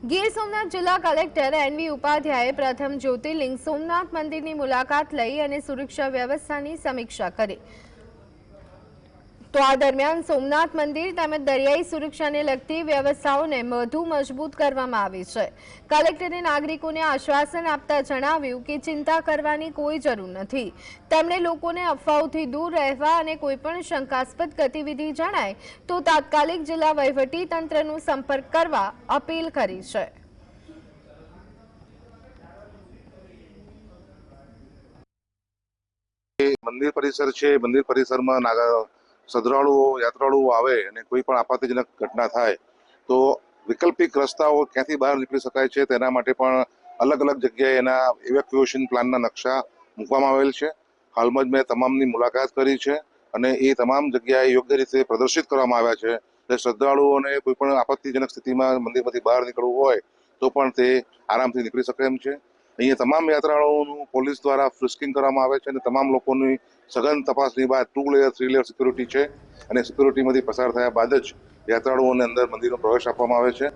ગીર સોમનાથ જિલ્લા collector NV ઉપાધ્યાયે પ્રથમ જ્યોતિર્લિંગ સોમનાથ મંદિરની મુલાકાત લઈ અને સુરક્ષા વ્યવસ્થાની સમીક્ષા કરી. તો આ દરમિયાન સોમનાથ મંદિર તેમજ દરિયાઈ સુરક્ષાને લગતી વ્યવસ્થાઓને વધુ મજબૂત કરવામાં આવી છે. કલેક્ટરે નાગરિકોને આશ્વાસન આપતા જણાવ્યું કે ચિંતા કરવાની કોઈ જરૂર નથી. તેમણે લોકોને અફવાઓથી દૂર રહેવા અને કોઈપણ શંકાસ્પદ ગતિવિધિ જણાય તો તાત્કાલિક જિલ્લા વહીવટી તંત્રનો સંપર્ક કરવા અપીલ કરી છે. મંદિર પરિસર છે. મંદિર પરિસરમાં નાગા શ્રદ્ધાળુઓ યાત્રાળુઓ આવે અને કોઈ પણ આપત્તિજનક ઘટના થાય, તો વૈકલ્પિક રસ્તાઓ ક્યાંથી બહાર નીકળી શકાય છે તેના માટે પણ અલગ અલગ જગ્યાએ એના ઇવેક્યુએશન પ્લાનના નકશા મૂકવામાં આવેલ છે. હાલમાં જ મેં તમામની મુલાકાત કરી છે અને એ તમામ જગ્યાએ યોગ્ય રીતે પ્રદર્શિત કરવામાં આવ્યા છે. એટલે શ્રદ્ધાળુઓને કોઈ પણ આપત્તિજનક સ્થિતિમાં મંદિરમાંથી બહાર નીકળવું હોય તો પણ તે આરામથી નીકળી શકે એમ છે. અહીંયા તમામ યાત્રાળુઓનું પોલીસ દ્વારા ફ્રિસ્કિંગ કરવામાં આવે છે અને તમામ લોકોની સઘન તપાસની બાદ two layer three layer security છે. અને સિક્યુરિટીમાંથી પસાર થયા બાદ જ યાત્રાળુઓને અંદર મંદિરનો પ્રવેશ આપવામાં આવે છે.